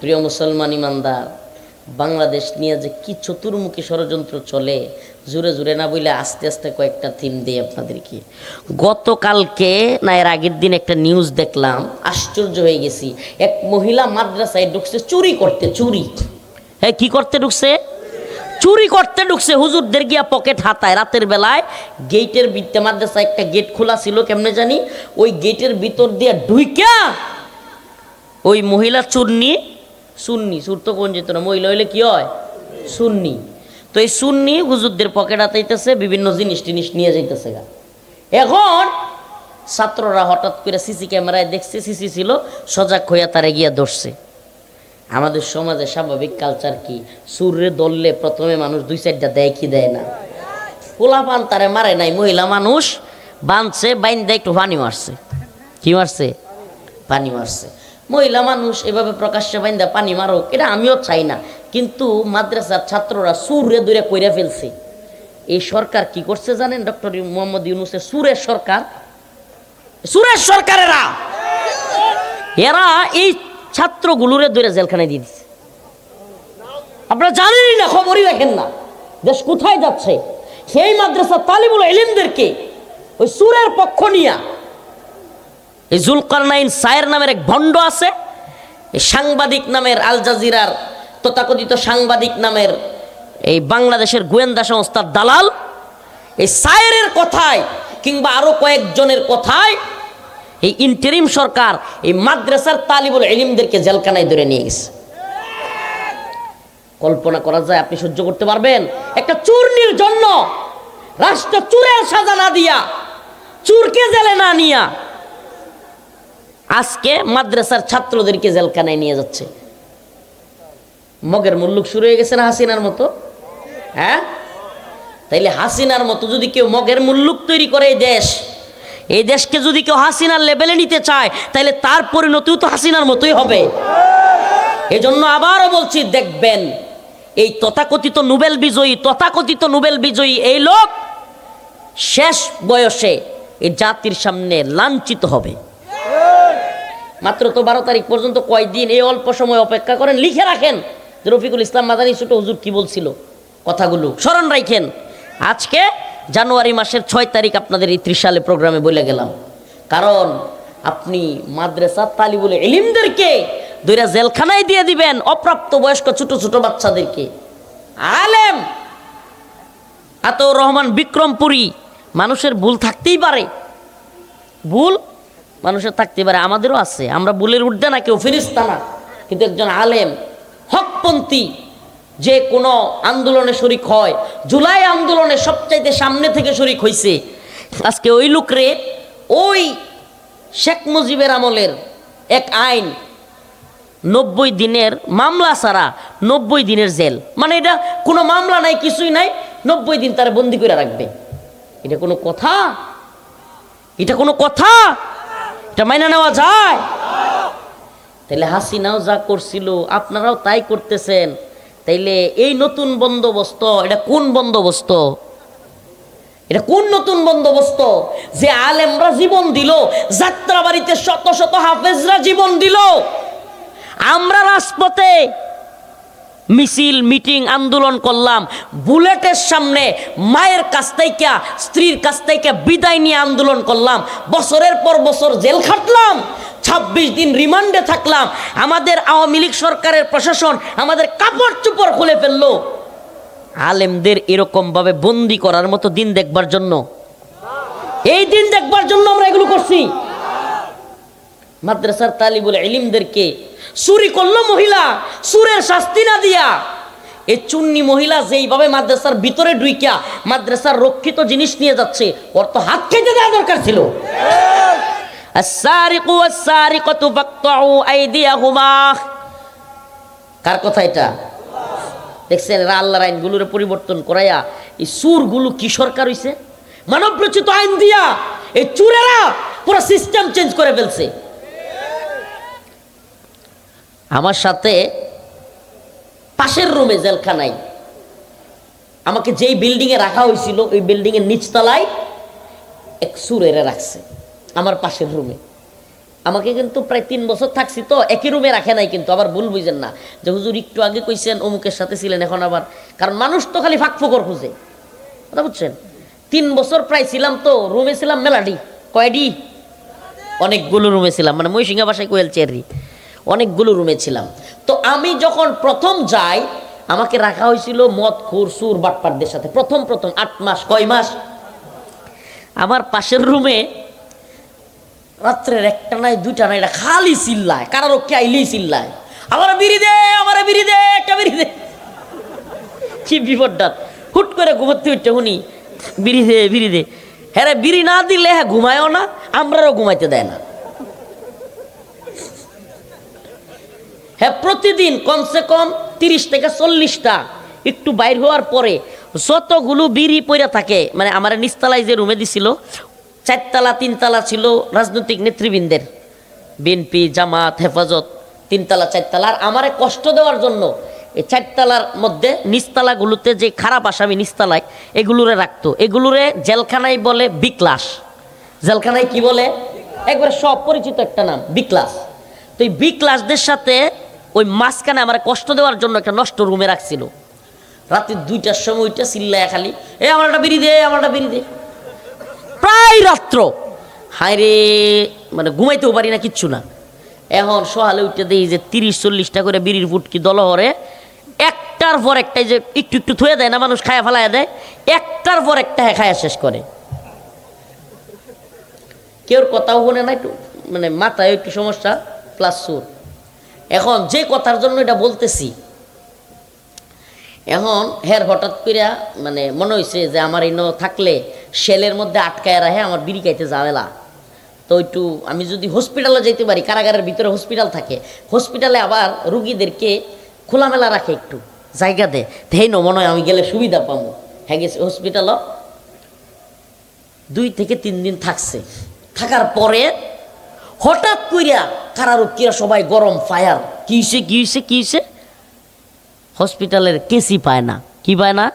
প্রিয় মুসলমান ইমানদার, বাংলাদেশ নিয়ে যে কি চতুর্মুখী ষড়যন্ত্র চলে, জুড়ে জুড়ে না বলে আস্তে আস্তে কয়েকটা থিম দিই আপনাদেরকে। গতকালকে না এর আগের দিন একটা নিউজ দেখলাম, আশ্চর্য হয়ে গেছি। এক মহিলা মাদ্রাসায় ঢুকছে, চুরি করতে, চুরি। হ্যাঁ কি করতে ঢুকছে? চুরি করতে ঢুকছে, হুজুরদের গিয়া পকেট হাতায়। রাতের বেলায় গেটের বিদ্যা মাদ্রাসা একটা গেট খোলা ছিল, কেমনে জানি? ওই গেটের ভিতর দিয়ে ঢুইকা ওই মহিলা চুন্নি সুন্নি, সুর তো কোন যেত না, মহিলা হইলে কি হয়? সুন্নি। তো এই সুন্নি হুজুরদের পকেট হাতাইতেছে বিভিন্ন জিনিস টিনিস নিয়ে যাইতেছে গা। এখন ছাত্ররা হঠাৎ করে সিসি ক্যামেরায় দেখছে, সিসি ছিল, সজাগ হইয়া তারা গিয়া ধরছে। আমাদের সমাজে স্বাভাবিক কালচার কি? সুরে দললে প্রথমে মানুষ দুই চারটা দেয়, কি দেয় না? পোলা পান তারে মারে নাই, মহিলা মানুষ বাঁধছে বাইন দেয় একটু পানি মারছে। কি মারছে? পানি মারছে। মহিলা মানুষ এভাবে প্রকাশ্যে বাইন্দা পানি মারুক, এটা আমিও চাই না। কিন্তু মাদ্রাসার ছাত্ররা সুরে দূরে কইরা ফেলছে। এই সরকার কি করছে জানেন? ডক্টর মোহাম্মদ ইউনুসের সুরের সরকার। সুরের সরকারেরা এরা! এই ছাত্রগুলোরে দূরে জেলখানায় দিয়ে দিচ্ছে আপনারা জানেনই না, খবরই রাখেন না। দেশ কোথায় যাচ্ছে? সেই মাদ্রাসা তালিবুল এলিমদেরকে ওই সুরের পক্ষ নিয়া এই জুলকারনাইন সায়ের নামের এক ভণ্ড আছে। এই সাংবাদিক নামের আল জাজিরার তথাকথিত সাংবাদিক নামের এই বাংলাদেশের গোয়েন্দা সংস্থার দালাল। এই সায়েরের কথায় কিংবা আরও কয়েকজনের কথায় এই ইন্টারিম সরকার এই মাদ্রাসার তালিবুল এলিমদেরকে জেলখানায় ধরে নিয়ে গেছে। কল্পনা করা যায় আপনি সহ্য করতে পারবেন। একটা চূর্ণির জন্য রাষ্ট্র চুরের সাজা না দিয়া, চুরকে জেলে না নিয়া আজকে মাদ্রাসার ছাত্রদেরকে জেলখানায় নিয়ে যাচ্ছে। মগের মুল্লুক শুরু হয়ে গেছে না হাসিনার মতো? হ্যাঁ? তাইলে হাসিনার মতো যদি কেউ মগের মুল্লুক তৈরি করে এই দেশ, এই দেশকে যদি কেউ হাসিনার লেভেলে নিতে চায় তাহলে তার পরিণতিও তো হাসিনার মতোই হবে। এজন্য আবারও বলছি, দেখবেন, এই তথাকথিত নোবেল বিজয়ী, তথাকথিত নোবেল বিজয়ী এই লোক শেষ বয়সে এই জাতির সামনে লাঞ্ছিত হবে। মাত্র তো বারো তারিখ পর্যন্ত কয়দিন এই অল্প সময় অপেক্ষা করেন, লিখে রাখেন। যে রফিকুল ইসলাম মাদানী ছোট হুজুর কি বলছিল? কথাগুলো স্মরণ রাখেন আজকে জানুয়ারি মাসের ছয় তারিখ আপনাদের এই ত্রিশ সালে প্রোগ্রামে বলে গেলাম। কারণ আপনি মাদ্রাসা তালিবুল এলিমদেরকে দুইটা জেলখানায় দিয়ে দিবেন, অপ্রাপ্ত বয়স্ক ছোট ছোট বাচ্চাদেরকে। আলেম! আতর রহমান বিক্রমপুরী, মানুষের ভুল থাকতেই পারে। ভুল মানুষের থাকতে পারে, আমাদেরও আছে। আমরা ভুলের উঠতে না, কেউ ফিরিস্তা না। কিন্তু একজন আলেম, হকপন্থী, যে কোনো আন্দোলনে শরিক হয়, জুলাই আন্দোলনে সবচাইতে সামনে থেকে শরিক হয়েছে আজকে ওই লোকরে, ওই শেখ মুজিবের আমলের এক আইন, নব্বই দিনের মামলা ছাড়া নব্বই দিনের জেল। মানে এটা কোনো মামলা নাই, কিছুই নাই, নব্বই দিন তারা বন্দি করে রাখবে। এটা কোনো কথা? এটা কোনো কথা? এটা মাইনা নেওয়া যায়। তাইলে হাসিনাও যা করছিল, আপনারাও তাই করতেছেন। তাইলে এই নতুন বন্দোবস্ত, এটা কোন বন্দোবস্ত? এটা কোন নতুন বন্দোবস্ত? যে আলেমরা জীবন দিল, যাত্রাবাড়িতে শত শত হাফেজরা জীবন দিল। আমরা রাজপথে মিছিল, মিটিং, আন্দোলন করলাম। বুলেটের সামনে মায়ের কাছ থেকে, স্ত্রীর কাছ থেকে বিদায় নিয়ে আন্দোলন করলাম। বছরের পর বছর জেল খাটলাম। ছাব্বিশ দিন রিমান্ডে থাকলাম। আমাদের আওয়ামী লীগ সরকারের প্রশাসন আমাদের কাপড় চুপড় খুলে ফেলল। আলেমদের এরকমভাবে বন্দি করার মতো দিন দেখবার জন্য। এই দিন দেখবার জন্য আমরা এগুলো করছি। মাদ্রাসার তালিবুল ইলিমদেরকে চুরি করল মহিলা সুরের শাস্তি না দিয়া। এই চুন্নি মহিলা যেইভাবে মাদ্রাসার ভিতরে ডুইকিয়া মাদ্রাসার রক্ষিত জিনিস নিয়ে যাচ্ছে, ওর তো হাত খেতে দেওয়া দরকার ছিল। কার কথা এটা? দেখছেন আল্লাহর আইনগুলোর পরিবর্তন করাইয়া, এই সুরগুলো কি সরকার হইছে? মানব রচিত আইন দিয়া, এই চুরেরা পুরো সিস্টেম চেঞ্জ করে ফেলছে। আমার সাথে পাশের রুমে জেলখানায়। আমাকে যেই বিল্ডিংয়ে রাখা হয়েছিল, ওই বিল্ডিংয়ের নিচতলায় এক সুরেরা রাখছে, আমার পাশের রুমে। আমাকে কিন্তু প্রায় তিন বছর থাকছি তো, একই রুমে রাখে নাই কিন্তু, আবার ভুল বুঝেন না। যে হুজুর একটু আগে কইছেন, অমুকের সাথে ছিলেন এখন আবার। কারণ মানুষ তো খালি ফাঁক ফোকর খুঁজে। কথা বুঝছেন? তিন বছর প্রায় ছিলাম তো, রুমে ছিলাম মেলাডি, কয়ডি? অনেকগুলো রুমে ছিলাম মানে মহিসিংহা বাসায় কোয়েল চেরি অনেকগুলো রুমে ছিলাম। তো আমি যখন প্রথম যাই, আমাকে রাখা হয়েছিল মদ, খুর সুর বাটপাটদের সাথে। প্রথম প্রথম, আট মাস, কয় মাস? আমার পাশের রুমে রাত্রের একটা নাই, দুইটা নাই, এটা খালি চিল্লায় কারও কে আইলেই চিল্লায়। আমার বিড়ি দে, আমার বিড়ি দে, একটা বিড়ি দে। কি বিপদটা হুট করে ঘুমাতে উঠছে শুনি, বিড়ি দে বিড়ি দে। হ্যাঁ বিড়ি না দিলে হ্যাঁ ঘুমায়ও না, আমরাও ঘুমাইতে দেয় না। হ্যাঁ প্রতিদিন কমসে কম তিরিশ থেকে চল্লিশটা একটু বাইর হওয়ার পরে যতগুলো বিড়ি পইরা থাকে মানে আমার নিস্তালায় যে রুমে দিছিল, চারতলা, তিনতলা ছিল রাজনৈতিক নেতৃবৃন্দের, বিএনপি, জামাত, হেফাজত, তিনতলা, চারতলা। আর আমারে কষ্ট দেওয়ার জন্য এই চারতলার মধ্যে নিস্তালাগুলোতে যে খারাপ আসামি নিস্তালায়, এগুলোরে রাখতো। এগুলোরে জেলখানায় বলে বিক্লাস। জেলখানায় কি বলে? একবার সব পরিচিত একটা নাম, বিক্লাস। তো এই বি ক্লাসদের সাথে ওই মাঝখানে আমার কষ্ট দেওয়ার জন্য একটা নষ্ট রুমে রাখছিল। রাতে দুইটার সময় ওইটা চিল্লায় খালি, এ, আমার একটা বিড়ি দে, আমার একটা বিড়ি দে। প্রায় রাত্র। হায় রে মানে ঘুমাইতেও পারি না কিচ্ছু না। এখন সকালে উঠে দিই যে তিরিশ চল্লিশটা করে বিড়ির ফুটকি দলহরে একটার পর একটাই যে একটু একটু থুয়ে দেয় না, মানুষ খায়া ফেলায় দেয়, একটার পর একটা হ্যাঁ খায়া শেষ করে। কেউর কথাও শোনে না, একটু মানে মাথায় একটু সমস্যা প্লাস সুর এখন যে কথার জন্য এটা বলতেছি, এখন হের হঠাৎ করে মানে মনে হয়েছে যে আমার ইনো থাকলে সেলের মধ্যে আটকায় রাখে, আমার বিড়ি খাইতে যাবেলা তো একটু আমি যদি হসপিটালে যেতে পারি, কারাগারের ভিতরে হসপিটাল থাকে হসপিটালে আবার রুগীদেরকে খোলামেলা রাখে একটু, জায়গা দে। তেই মনে হয় আমি গেলে সুবিধা পাবো হ্যাঁ গেছে হসপিটালও দুই থেকে তিন দিন থাকছে। থাকার পরে হঠাৎ কইরা কারারক্ষীরা সবাই গরম, ফায়ার। কিসে কিসে কিসে হসপিটালের কেসি পায় না। কি পায় না?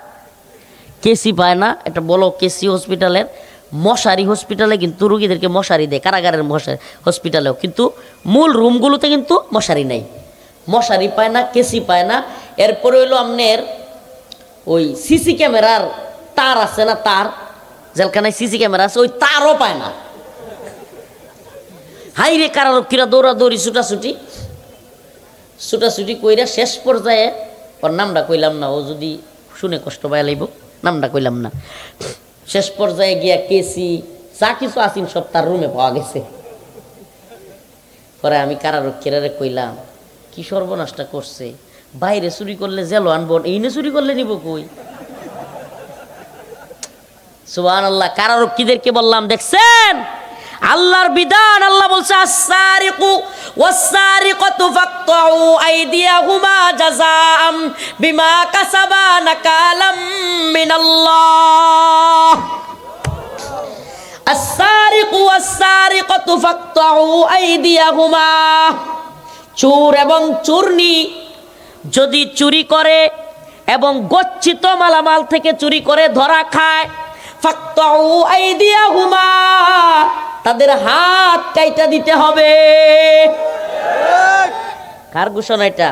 কেসি পায় না। এটা বলো কেসি হসপিটালের। মশারি হসপিটালে কিন্তু রুগীদেরকে মশারি দেয়, কারাগারের মশারি হসপিটালেও। কিন্তু মূল রুমগুলোতে কিন্তু মশারি নেই। মশারি পায় না কেসি পায় না। এরপরে হইল আপনার ওই সিসি ক্যামেরার তার আছে না তার? জেলখানায় সিসি ক্যামেরা আছে, ওই তারও পায় না। হাই রে কারারক্ষীরা দৌড়াদৌড়ি, ছুটাছুটি? ছুটাছুটি কইরা শেষ পর্যায়ে, ওর নামটা কইলাম না, ও যদি শুনে কষ্ট পায় লাইব, নামটা কইলাম না। শেষ পর্যায়ে গিয়া কেসি, যা কিছু আসিন সব তার রুমে পাওয়া গেছে। পরে আমি কারারক্ষীরা কইলাম, কি সর্বনাশটা করছে? বাইরে চুরি করলে জেলো আনব, এইনে চুরি করলে নিব কই? সুবহান আল্লাহ কারারক্ষীদেরকে বললাম, দেখছেন? আল্লাহর বিধান, আল্লাহ বলছে আসারিকু ওয়াসারিকাতু ফাকতাউ আইদিয়াহুমা জাযাআম বিমা কাসাবা নাকালাম মিনাল্লাহ। আসারিকু ওয়াসারিকাতু ফাকতাউ আইদিয়াহুমা। চোর এবং চূর্ণী যদি চুরি করে এবং গচ্ছিত মালামাল থেকে চুরি করে ধরা খায়, ফাক্তাউ আইদিয়াহুমা। তাদের হাত কাইটা দিতে হবে। কার ঘোষণা এটা?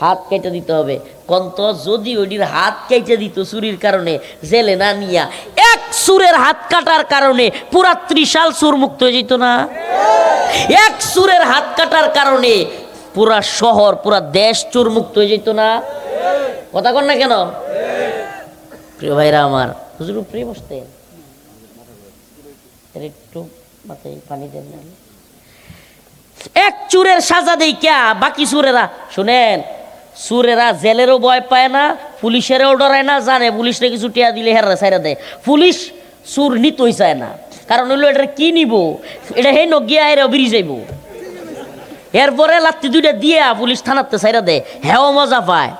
হাত কেটে দিতে হবে। কন্ত যদি ওটির হাত কেটে দিত চুরির কারণে, জেলে না নিয়া এক সুরের হাত কাটার কারণে পুরা ত্রিশাল সুর মুক্ত হয়ে যেত না? এক সুরের হাত কাটার কারণে পুরা শহর, পুরা দেশ চোর মুক্ত হয়ে যেত না? কথা কন না কেন? প্রিয় ভাইরা আমার, হুজুর প্রিয় বসতে এর একটু মাথায় পানি দেন এক চুরের সাজা দেই ক্যা বাকি চুরেরা। শুনেন, চুরেরা জেলেরও ভয় পায় না, পুলিশেরও ডরায় না, জানে পুলিশরে কিছু টিয়া দিলে হেরা সাইরা দেয়। পুলিশ চুর নিতই চায় না। কারণ হইল এটা কি নিব? এটা হে নগিয়া এরা বেরিয়ে যাইব। এরপরে লাত্তি দুইটা দিয়া পুলিশ থানাতে সাইরা দেয়। হ্যাও মজা পায়।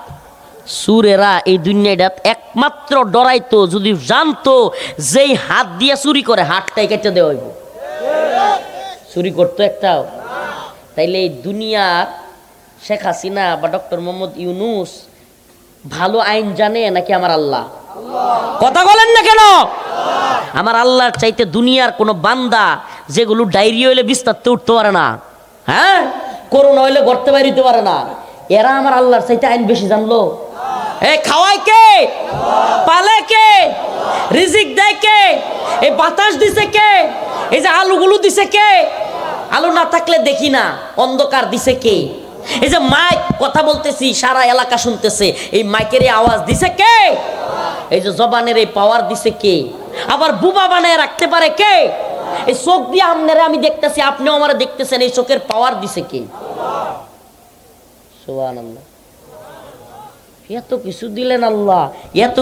সুরেরা এই দুনিয়াটাত একমাত্র ডরাইতো, যদি জানতো যেই হাত দিয়ে চুরি করে, হাতটাই কেটে দেওয়া হইব। চুরি করতো একটাও। তাইলে এই দুনিয়ার শেখ হাসিনা বা ডক্টর মোহাম্মদ ইউনুস ভালো আইন জানে নাকি আমার আল্লাহ? কথা বলেন না কেন? আমার আল্লাহর চাইতে দুনিয়ার কোনো বান্দা যেগুলো ডায়রিয়া হইলে বিস্তারতে উঠতে পারে না। হ্যাঁ? করোনা হইলে গড়তে বাড়িতে পারে না। এরা আমার আল্লাহর চাইতে আইন বেশি জানলো। এ কে? পালে কে? রিজিক দেয় কে? বাতাস দিছে কে? এই যে আলুগুলো দিছে কে? আলু না থাকলে দেখি না, অন্ধকার দিছে কে? এই যে মাইক কথা বলতেছি, সারা এলাকা শুনতেছে, এই মাইকের আওয়াজ দিছে কে? এই যে জবানের এই পাওয়ার দিছে কে? আবার বুবা বানায় রাখতে পারে কে? এই চোখ দিয়ে আমনেরে আমি দেখতেছি, আপনিও আমার দেখতেছেন, এই চোখের পাওয়ার দিছে কে? সুবহানাল্লাহ। এত কিছু দিলেন আল্লাহ এত